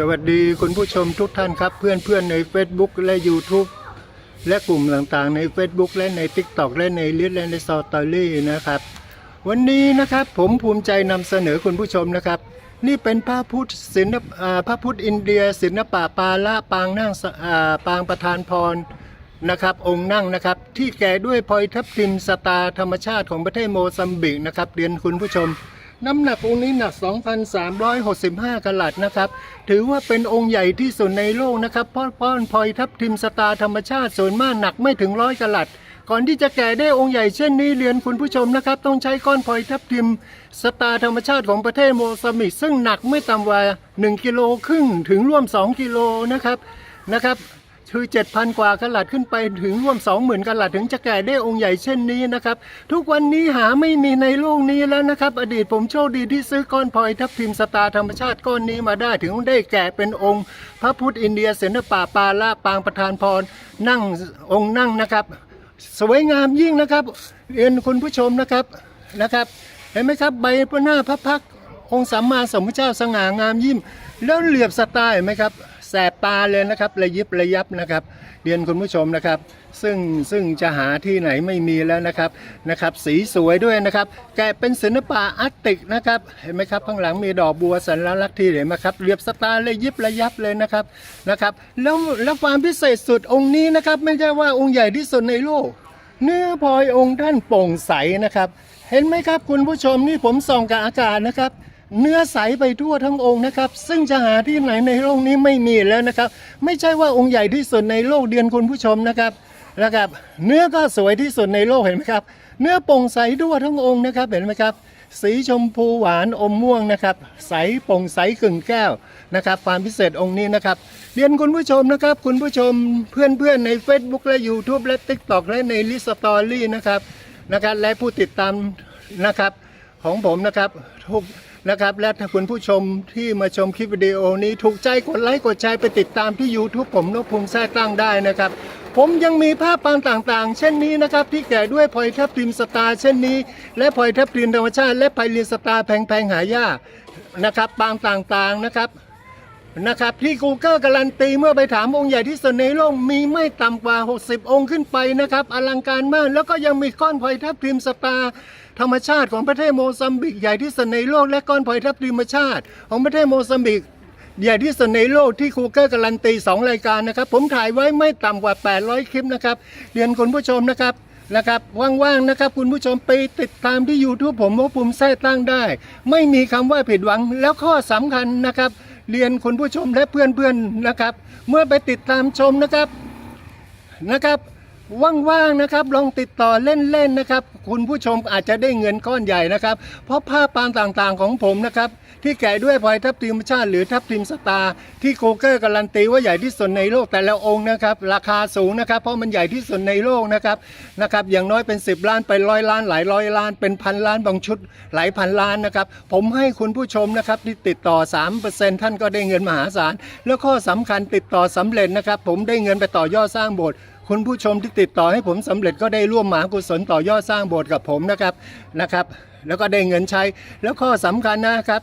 สวัสดีคุณผู้ชมทุกท่านครับ เพื่อนๆใน Facebook และ YouTube และกลุ่มต่างๆใน Facebook และใน TikTok และในลิสและในซอตอรี่นะครับ วันนี้นะครับผมภูมิใจนำเสนอคุณผู้ชมนะครับ นี่เป็นพระพุทธศิลปอ่าพระพุทธอินเดีย ศิลปะปาละปางนั่งปางประธานพรนะครับองค์นั่งนะครับที่แก่ด้วยพลอยทับทิมสตาธรรมชาติของประเทศโมซัมบิกนะครับเรียนคุณผู้ชม น้ำหนักองค์นี้หนัก 2,365กะลัดนะครับ ถือว่าเป็นองค์ใหญ่ที่สุดในโลกนะครับเพราะป้อนพลอยทับทิมสตาร์ธรรมชาติส่วนมากหนักไม่ถึงร้อยกะลัด ก่อนที่จะแก่ได้องค์ใหญ่เช่นนี้เรียนคุณผู้ชมนะครับ ต้องใช้ก้อนพลอยทับทิมสตาร์ธรรมชาติของประเทศโมซัมบิกซึ่งหนักไม่ต่ำกว่า1กิโลครึ่งถึงร่วม 2 กิโลนะครับนะครับ คือ 7,000 กว่ากลัดขึ้นไปถึงร่วม 20,000กลัดถึงจะแก่ได้องค์ใหญ่เช่นนี้นะครับ ทุกวันนี้หาไม่มีในโลกนี้แล้วนะครับ อดีตผมโชคดีที่ซื้อก้อนพลอยทับทิมสตาร์ธรรมชาติก้อนนี้มาได้ถึงได้แก่เป็นองค์ พระพุทธอินเดียศิลปะปาละปางประธานพรนั่งองค์นั่งนะครับ สวยงามยิ่งนะครับเรียนคุณผู้ชมนะครับนะครับ เห็นไหมครับใบหน้าพระพักองค์สัมมาสัมพุทธเจ้าสง่างามยิ่ม แล้วเหลือบสไตล์เห็นไหมครับ แสบตาเลยนะครับระยิบระยับนะครับเรียนคุณผู้ชมนะครับ ซึ่งซึ่งจะหาที่ไหนไม่มีแล้วนะครับนะครับ สีสวยด้วยนะครับ แกเป็นศิลปะอาร์ติกนะครับเห็นไหมครับข้างหลังมีดอกบัวสัญลักษณ์ที่เห็นไหมครับเรียบสไตล์เลยยิบระยับเลยนะครับนะครับแล้วแล้วความพิเศษสุดองค์นี้นะครับ ไม่ใช่ว่าองค์ใหญ่ที่สุดในโลกเนื้อพลอยองค์ท่านโปร่งใสนะครับ เห็นไหมครับคุณผู้ชมนี่ผมส่องกับอากาศนะครับ เนื้อใสไปทั่วทั้งองค์นะครับ ซึ่งจะหาที่ไหนในโลกนี้ไม่มีแล้วนะครับ ไม่ใช่ว่าองค์ใหญ่ที่สุดในโลกเดียนคุณผู้ชมนะครับนะครับ เนื้อก็สวยที่สุดในโลกเห็นไหมครับ เนื้อโปร่งใสทั่วทั้งองค์นะครับเห็นไหมครับ สีชมพูหวานอมม่วงนะครับ ใสโปร่งใสกึ่งแก้วนะครับ ความพิเศษองค์นี้นะครับเรียนคุณผู้ชมนะครับ คุณผู้ชมเพื่อนๆใน Facebook และ YouTube และ TikTok และในลิสตอรี่นะครับนะครับและผู้ติดตามนะครับของผมนะครับทุก นะครับ และถ้าคุณผู้ชมที่มาชมคลิปวิดีโอนี้ถูกใจกดไลค์กดแชร์ไปติดตามที่ YouTube ผมนพพงษ์แท้ตั้งได้นะครับ ผมยังมีภาพปางต่างๆ เช่นนี้นะครับ ที่แก่ด้วยพลอยทับทิมสตาร์เช่นนี้ และพลอยทับทิมธรรมชาติ และพลอยลินสตาร์แพงๆหายากนะครับปางต่างๆนะครับ นะครับที่ Google การันตีเมื่อไปถามองค์ใหญ่ที่สุดในโลกมีไม่ต่ำกว่า 60 องค์ขึ้นไปนะครับอลังการมากแล้วก็ยังมีก้อนพลอยทับทิมสตาร์ธรรมชาติของประเทศโมซัมบิกใหญ่ที่สุดในโลกและก้อนพลอยทับทิมธรรมชาติ ของประเทศโมซัมบิกใหญ่ที่สุดในโลกที่คูเกอร์การันตี 2 รายการนะครับ ผมถ่ายไว้ไม่ต่ำกว่า 800 คลิปนะครับเรียนคุณผู้ชมนะครับนะครับว่างๆนะครับ คุณผู้ชมไปติดตามที่ YouTube ผมว่าปุ่มแท้ตั้งได้ ไม่มีคำว่าผิดหวังแล้วข้อสำคัญนะครับ เรียนคุณผู้ชมและเพื่อนๆนะครับ เมื่อไปติดตามชมนะครับนะครับ ว่างๆนะครับลองติดต่อเล่นๆนะครับ คุณผู้ชมอาจจะได้เงินก้อนใหญ่นะครับ เพราะภาพปางต่างๆของผมนะครับ ที่แกะด้วยพลอยทับทิมชาติหรือทับทิมสตาร์ที่โคเกอร์การันตีว่าใหญ่ที่สุดในโลกแต่ละองค์นะครับ ราคาสูงนะครับ เพราะมันใหญ่ที่สุดในโลกนะครับนะครับ อย่างน้อยเป็น 10 ล้านไปร้อยล้านหลายร้อยล้าน เป็นพันล้านบางชุดหลายพันล้านนะครับ ผมให้คุณผู้ชมนะครับที่ติดต่อ 3%ท่านก็ได้เงินมหาศาลแล้วข้อสำคัญติดต่อสำเร็จนะครับ ผมได้เงินไปต่อยอดสร้างโบสถ์ คุณผู้ชมที่ติดต่อให้ผมสำเร็จก็ได้ร่วมหมากุศลต่อยอดสร้างโบสถ์กับผมนะครับนะครับ แล้วก็ได้เงินใช้ แล้วข้อสำคัญนะครับ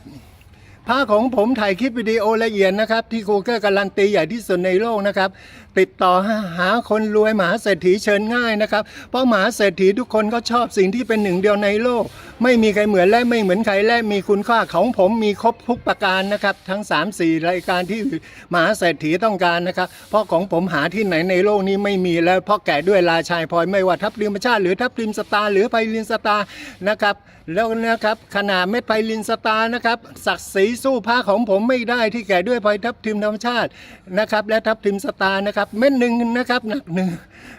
พระของผมถ่ายคลิปวิดีโอละเอียดนะครับ ที่กูเกอร์การันตีใหญ่ที่สุดในโลกนะครับ ติดต่อหาคนรวยมหาเศรษฐีเชิญง่ายนะครับ เพราะมหาเศรษฐีทุกคนก็ชอบสิ่งที่เป็นหนึ่งเดียวในโลกไม่มีใครเหมือนและไม่เหมือนใครและมีคุณค่าของผมมีครบทุกประการนะครับทั้ง 3 4 รายการที่มหาเศรษฐีต้องการนะครับ เพราะของผมหาที่ไหนในโลกนี้ไม่มีแล้วเพราะแก่ด้วยราชายพลอยไม่ว่าทับทิมชาติหรือทับทิมสตาร์หรือไพลินสตาร์นะครับแล้วนะครับขนาดเม็ดไพลินสตาร์นะครับศักดิ์ศรีสู้ผ้าของผมไม่ได้ที่แก่ด้วยพลอยทับทิมธรรมชาตินะครับและทับทิมสตาร์นะครับเม็ดหนึ่งนะครับหนักหนึ่ง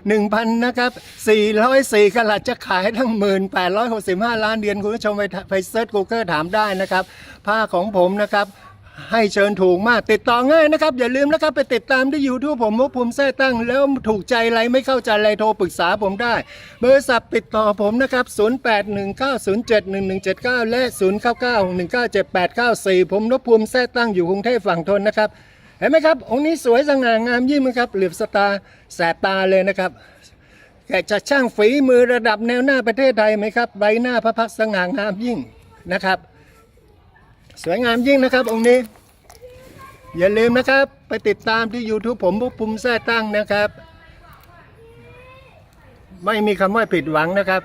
หนึ่งพันนะครับสี่ร้อยสี่กะลัดจะขายทั้งหมื่นแปดร้อยหกสิบห้าล้านเดือนคุณผู้ชมไปไปเซิร์ชกูเกิลถามได้นะครับ ผ้าของผมนะครับให้เชิญถูกมากติดต่อง่ายนะครับ อย่าลืมนะครับไปติดตามที่ YouTube ผมมุกภูมิแท้ตั้ง แล้วถูกใจอะไรไม่เข้าใจอะไรโทรปรึกษาผมได้ เบอร์สับติดต่อผมนะครับ 0819071179 และ 0991978894 ผมนพภูมิแท้ตั้งอยู่กรุงเทพฝั่งทนนะครับ เห็นไหมครับ องค์นี้สวยสง่างามยิ่งไหมครับเหลือบสตาแสบตาเลยนะครับ แกจะช่างฝีมือระดับแนวหน้าประเทศไทยไหมครับ ใบหน้าพระพักสง่างามยิ่งนะครับ สวยงามยิ่งนะครับ องค์นี้ อย่าลืมนะครับ ไปติดตามที่ YouTube ผมบุกภูมิแท้ตั้งนะครับ ไม่มีคำว่าผิดหวังนะครับ